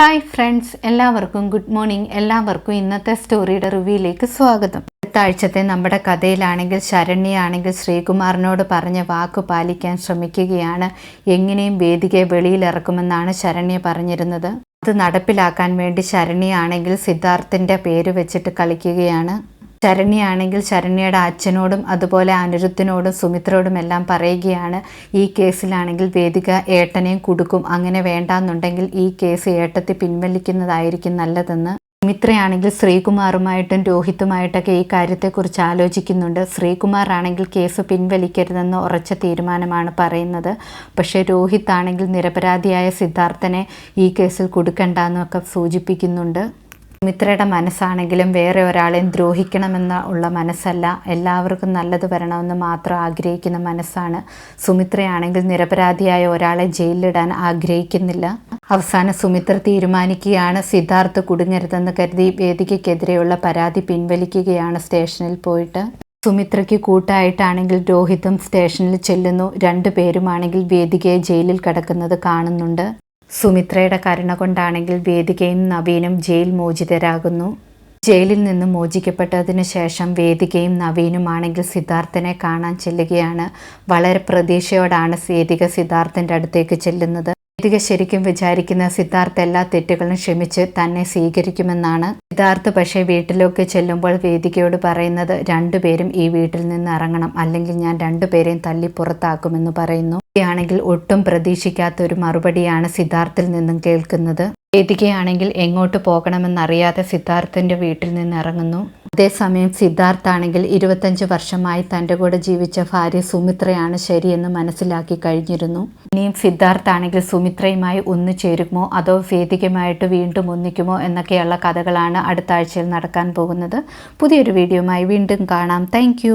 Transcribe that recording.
Hi friends എല്ലാവർക്കും good morning. എല്ലാവർക്കും ഇന്നത്തെ സ്റ്റോറിയുടെ റിവ്യൂയിലേക്ക് സ്വാഗതം. അടുത്ത ആഴ്ചത്തെ നമ്മുടെ കഥയിലാണെങ്കിൽ ശരണ്യാണെങ്കിൽ ശ്രീകുമാറിനോട് പറഞ്ഞ വാക്ക് പാലിക്കാൻ ശ്രമിക്കുകയാണ്. എങ്ങനെയും വേദികയെ വെളിയിലിറക്കുമെന്നാണ് ശരണ്യ പറഞ്ഞിരുന്നത്. അത് നടപ്പിലാക്കാൻ വേണ്ടി ശരണ്യാണെങ്കിൽ സിദ്ധാർത്ഥിന്റെ പേര് വെച്ചിട്ട് കളിക്കുകയാണ്. ശരണ്യയാണെങ്കിൽ ശരണ്യയുടെ അച്ഛനോടും അതുപോലെ അനിരുദ്ധനോടും സുമിത്രയോടും എല്ലാം പറയുകയാണ്. ഈ കേസിലാണെങ്കിൽ വേദിക ഏട്ടനെയും കൊടുക്കും. അങ്ങനെ വേണ്ടാന്നുണ്ടെങ്കിൽ ഈ കേസ് ഏട്ടത്തെ പിൻവലിക്കുന്നതായിരിക്കും നല്ലതെന്ന് സുമിത്രയാണെങ്കിൽ ശ്രീകുമാറുമായിട്ടും രോഹിത്തുമായിട്ടൊക്കെ ഈ കാര്യത്തെക്കുറിച്ച് ആലോചിക്കുന്നുണ്ട്. ശ്രീകുമാർ ആണെങ്കിൽ കേസ് പിൻവലിക്കരുതെന്ന് ഉറച്ച തീരുമാനമാണ് പറയുന്നത്. പക്ഷേ രോഹിത് ആണെങ്കിൽ നിരപരാധിയായ സിദ്ധാർത്ഥനെ ഈ കേസിൽ കൊടുക്കണ്ടെന്നൊക്കെ സൂചിപ്പിക്കുന്നുണ്ട്. സുമിത്രയുടെ മനസ്സാണെങ്കിലും വേറെ ഒരാളെയും ദ്രോഹിക്കണമെന്ന ഉള്ള മനസ്സല്ല. എല്ലാവർക്കും നല്ലത് വരണമെന്ന് മാത്രം ആഗ്രഹിക്കുന്ന മനസ്സാണ് സുമിത്രയാണെങ്കിൽ നിരപരാധിയായ ഒരാളെ ജയിലിലിടാൻ ആഗ്രഹിക്കുന്നില്ല. അവസാനം സുമിത്ര തീരുമാനിക്കുകയാണ് സിദ്ധാർത്ഥ് കുടുങ്ങരുതെന്ന് കരുതി വേദികയ്ക്കെതിരെയുള്ള പരാതി പിൻവലിക്കുകയാണ് സ്റ്റേഷനിൽ പോയിട്ട്. സുമിത്രയ്ക്ക് കൂട്ടായിട്ടാണെങ്കിൽ രോഹിതും സ്റ്റേഷനിൽ ചെല്ലുന്നു. രണ്ടു പേരുമാണെങ്കിൽ വേദികയെ ജയിലിൽ കിടക്കുന്നത് കാണുന്നുണ്ട്. സുമിത്രയുടെ കരുണ കൊണ്ടാണെങ്കിൽ വേദികയും നവീനും ജയിൽ മോചിതരാകുന്നു. ജയിലിൽ നിന്ന് മോചിക്കപ്പെട്ടതിനു ശേഷം വേദികയും നവീനുമാണെങ്കിൽ സിദ്ധാർത്ഥനെ കാണാൻ ചെല്ലുകയാണ്. വളരെ പ്രതീക്ഷയോടാണ് വേദിക സിദ്ധാർത്ഥന്റെ അടുത്തേക്ക് ചെല്ലുന്നത്. വേദിക ശരിക്കും വിചാരിക്കുന്ന സിദ്ധാർത്ഥ എല്ലാ തെറ്റുകളും ക്ഷമിച്ച് തന്നെ സ്വീകരിക്കുമെന്നാണ്. സിദ്ധാർത്ഥ് പക്ഷേ വീട്ടിലേക്ക് ചെല്ലുമ്പോൾ വേദികയോട് പറയുന്നത് രണ്ടുപേരും ഈ വീട്ടിൽ നിന്ന് ഇറങ്ങണം അല്ലെങ്കിൽ ഞാൻ രണ്ടുപേരെയും തല്ലി പുറത്താക്കുമെന്ന് പറയുന്നു. ആണെങ്കിൽ ഒട്ടും പ്രതീക്ഷിക്കാത്ത ഒരു മറുപടിയാണ് സിദ്ധാർത്ഥിൽ നിന്നും കേൾക്കുന്നത്. വേദികയാണെങ്കിൽ എങ്ങോട്ട് പോകണമെന്നറിയാതെ സിദ്ധാർത്ഥന്റെ വീട്ടിൽ നിന്ന് ഇറങ്ങുന്നു. അതേസമയം സിദ്ധാർത്ഥാണെങ്കിൽ ഇരുപത്തഞ്ച് വർഷമായി തന്റെ കൂടെ ജീവിച്ച ഭാര്യ സുമിത്രയാണ് ശരിയെന്ന് മനസ്സിലാക്കി കഴിഞ്ഞിരുന്നു. ഇനിയും സിദ്ധാർത്ഥാണെങ്കിൽ സുമിത്രയുമായി ഒന്നു ചേരുമോ അതോ വേദികയുമായിട്ട് വീണ്ടും ഒന്നിക്കുമോ എന്നൊക്കെയുള്ള കഥകളാണ് അടുത്ത ആഴ്ചയിൽ നടക്കാൻ പോകുന്നത്. പുതിയൊരു വീഡിയോയുമായി വീണ്ടും കാണാം. താങ്ക്